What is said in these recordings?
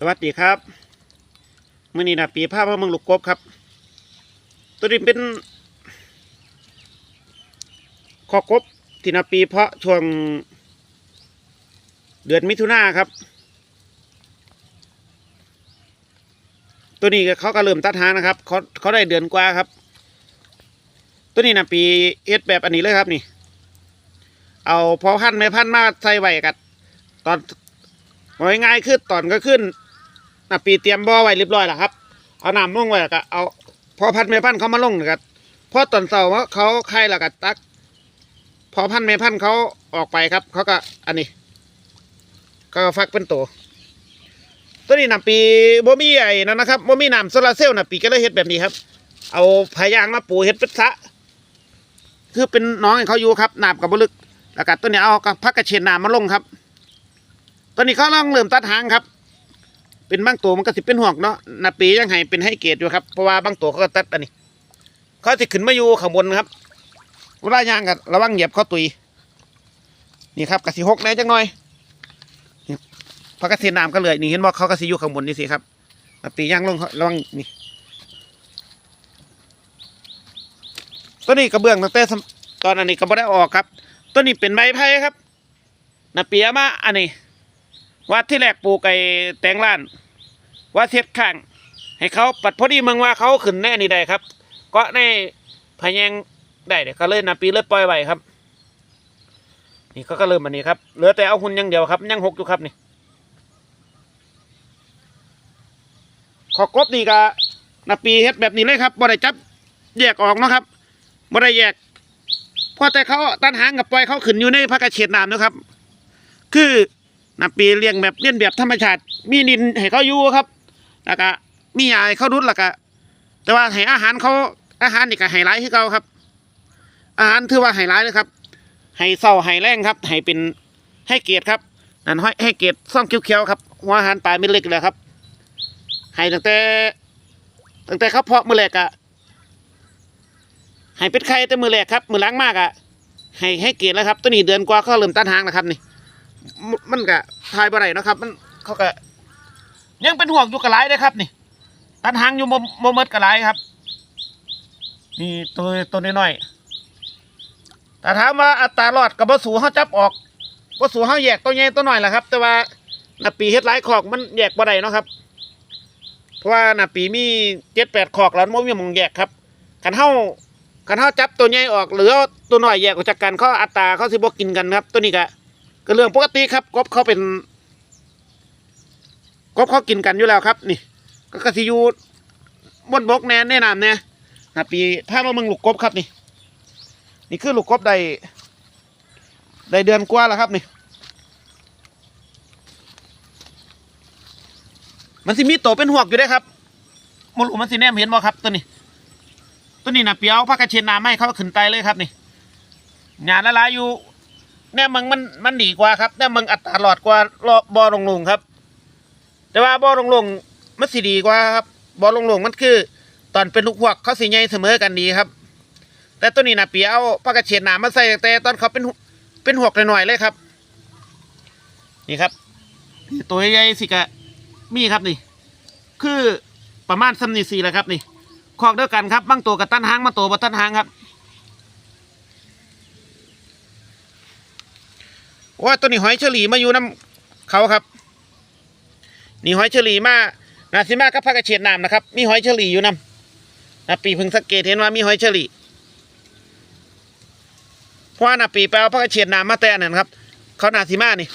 สวัสดีครับมื่อนี้นะปีภาพพระเมืองลูกกบครับ ตัวนี้เป็นขอกบที่นาปีเพาะช่วงเดือนมิถุนาครับ ตัวนี้เขาก็เริ่มตัดหางนะครับเขาเขาได้เดือนกว่าครับ ตัวนี้นะปีเอ็ดแบบอันนี้เลยครับนี่ เอาพอพันไม่พันมาใส่ไว้กัดตอนง่ายๆคือตอนก็ขึ้น นะปีเตรียมบ่อไว้เรียบร้อยแล้วครับ เอาน้ำลงไว้แล้วก็เอาพอพันธุ์ไม่พันธุ์เขามาลงนะครับพอตอนเสาร์เขาไข่แล้วก็ตัก พอพันธุ์ไม่พันธุ์เขาออกไปครับ เขาก็อันนี้ ก็ฟักเป็นตัวตัวนี้น้ำปีบ่มีไอ้นั่นนะครับบ่มีน้ำโซลาเซลล์น้ำปีก็เลยเฮ็ดแบบนี้ครับ เอาพายางมาปูเฮ็ดเป็นสะคือเป็นน้องให้เขาอยู่ครับน้ำกับบลึกแล้วก็ตัวนี้เอากับพักกระเชนน้ำมาลงครับ ตัวนี้เขาลองเริ่มตัดหางครับ เป็นบางตัวมันก็สิเป็นห่วงเนาะนาปียังให้เป็นให้เกรดอยู่ครับเพราะว่าบางตัวเขาก็ตัดอันนี้เขาจะขึ้นมาอยู่ข้างบนครับเวลาย่างกันระวังเหยียบเขาตุยนี่ครับกระสีหกแน่จังหน่อยพักกระเชนน้ำก็เลยนี่เห็นว่าเขากระสีอยู่ข้างบนนี่สิครับนาปีย่างลงระวังนี่ตัวนี้กระเบื้องตั้งแต่ตอนอันนี้ก็ไม่ได้ออกครับ ตัวนี้เป็นไม้ไผ่ครับนาปีมาอันนี้ ว่าที่แรกปลูกไอ้แตงล้าน ว่าเทียดข้าง ให้เขาปัดพอดีเมืองว่าเขาขึ้นแน่นี่ได้ครับ ก็ในพะแยงได้เดี๋ยวก็เลยนาปีเลยปล่อยไว้ครับ นี่เขาก็เริ่มอันนี้ครับเหลือแต่เอาหุ่นยังเดียวครับยังหกอยู่ครับนี่ขอกบนี่ก็นาปีเฮ็ดแบบนี้เลยครับบ่ได้จับแยกออกนะครับบ่ได้แยกพอแต่เขาตันหางกับปล่อยเขาขึ้นอยู่ในพักกระเฉดน้ำนะครับ คือ นาปีเลี้ยงแบบเลี้ยนแบบธรรมชาติ มีดินให้เขาอยู่ครับแล้วก็มียาให้เขาดุดแล้วก็แต่ว่าให้อาหารเขาอาหารนี่ก็ให้ร้ายให้เขาครับ อาหารถือว่าให้ร้ายเลยครับให้เศร้าให้แรงครับให้เป็นให้เกียรติครับนั่นให้ให้เกียรติซ่องเขียวๆครับหัวอาหารปลายเม็ดเล็กเลยครับให้ตั้งแต่ตั้งแต่เขาเพาะมือแรกอะให้เป็ดไข่แต่มือแรกครับมือล้างมากอะให้ให้เกียรติแล้วครับ ตัวนี้เดือนกว่าเขาเริ่มต้านหางนะครับนี่ มันก็ทายบ่ได้นะครับ มันเขาก็ยังเป็นห่วงอยู่กระไรเลยครับ นี่ ตันหางอยู่โมมเมดกระไรครับ นี่ตัวตัวน้อยๆแต่ถามว่าอัตรารอดกับบสูเขาจับออกบสูเขาแยกตัวใหญ่ตัวหน้อยแหละครับ แต่ว่าหน้าปีเฮ็ดหลายขอกมันแยกบ่ได้นะครับ เพราะว่าหน้าปีมีเจ็ดแปดขอกแล้วมันบ่มีมองแยกครับขันเฮาขันเฮาจับตัวใหญ่ออก หรือตัวหน้อยแยกออกจากกันเขาอัตราเขาสิบกินกันครับ ตัวนี้ก็ ก็เรื่องปกติครับกบเขาเป็นกบเขากินกันอยู่แล้วครับ นี่ ก็กระสิยูบนบกแน่แน่นำเนี่ยนะปีถ้ามาเมืองลูกกบครับนี่ นี่คือลูกกบได้ได้เดือนกว่าแล้วครับนี่มันสิมีโตเป็นหวกอยู่ได้ครับมลูมันสิแนมเห็นบ่ครับตัวนี้ ตัวนี้นะเปียวพักกระเชนน้ำให้เขาขึ้นไตเลยครับนี่งานละลายอยู่ แน่มึงมันมันดีกว่าครับแน่มึงอัตราหลอดกว่าบอลงลุงครับ แต่ว่าบ่อลงๆมันสิดีกว่าครับบ่อลงๆมันคือ ตอนเป็นลูกหวกเขาสีใหญ่เสมอกันดีครับ แต่ตัวนี้นะเปียเอาปากกระเฉียดหนามาใส่แต่ตอนเขาเป็นเป็นหวกหน่อยๆเลยครับ นี่ครับนี่ตัวใหญ่ๆสิกะมีครับนี่ คือประมาณซัมนีสีแหละครับนี่คอกเดียวกันครับบางตัวกับตั้นหางบาตัวบ่ตั้นหางครับ ว่าตัวนี้หอยเฉลีมาอยู่น้ำเขาครับ นี่หอยเฉลีมานาซิมากับผักกระเฉดน้ำนะครับ มีหอยเฉลีอยู่น้ำนาปีพิ่งสังเกตเห็นว่ามีหอยเฉลีเพราะว่านาปีไปเอาผักกระเฉดน้ำมาแต่นั่นครับ เขานาซิมานี่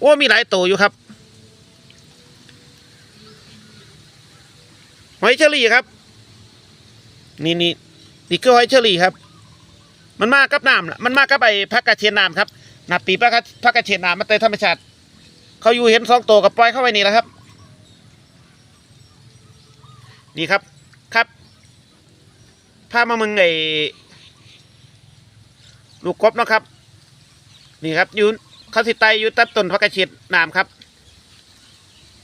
โอ้มีหลายตัวอยู่ครับหอยเฉลีครับ นี่นี่นี่คือหอยเฉลีครับ มันมากับน้ำน่ะมันมากับไอ้ผักกระเฉดน้ำครับ หนาปีผักกระผักกระเฉดน้ำมาแต่ธรรมชาติ เขาอยู่เห็นสองตัวกับปล่อยเข้าไปนี่แหละครับ นี่ครับครับพามามึงไอ้ลูกกบนะครับ นี่ครับอยู่เขาสิไตอยู่ตัดต้นพักกระเฉดน้ำครับ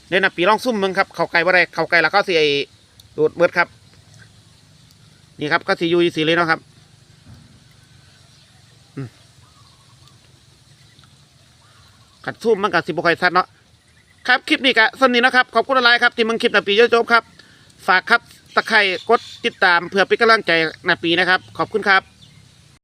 เดี๋ยวนะปีลองซุ่มมึงครับเขาไก่บ่ได้เขาไก่แล้วก็สิไอ้ดูดเบิดครับ นี่ครับก็สิอยู่สีเลยเนาะครับ อืมขัดซุ่มมันกับสิบค่อยชัดเนาะครับคลิปนี้กะสำนี้นะครับขอบคุณอะไรครับที่มึงคลิปนาปีเยอะจบครับ ฝากครับตะไคร่กดติดตามเพื่อเป็นกำลังใจนาปีนะครับ ขอบคุณครับ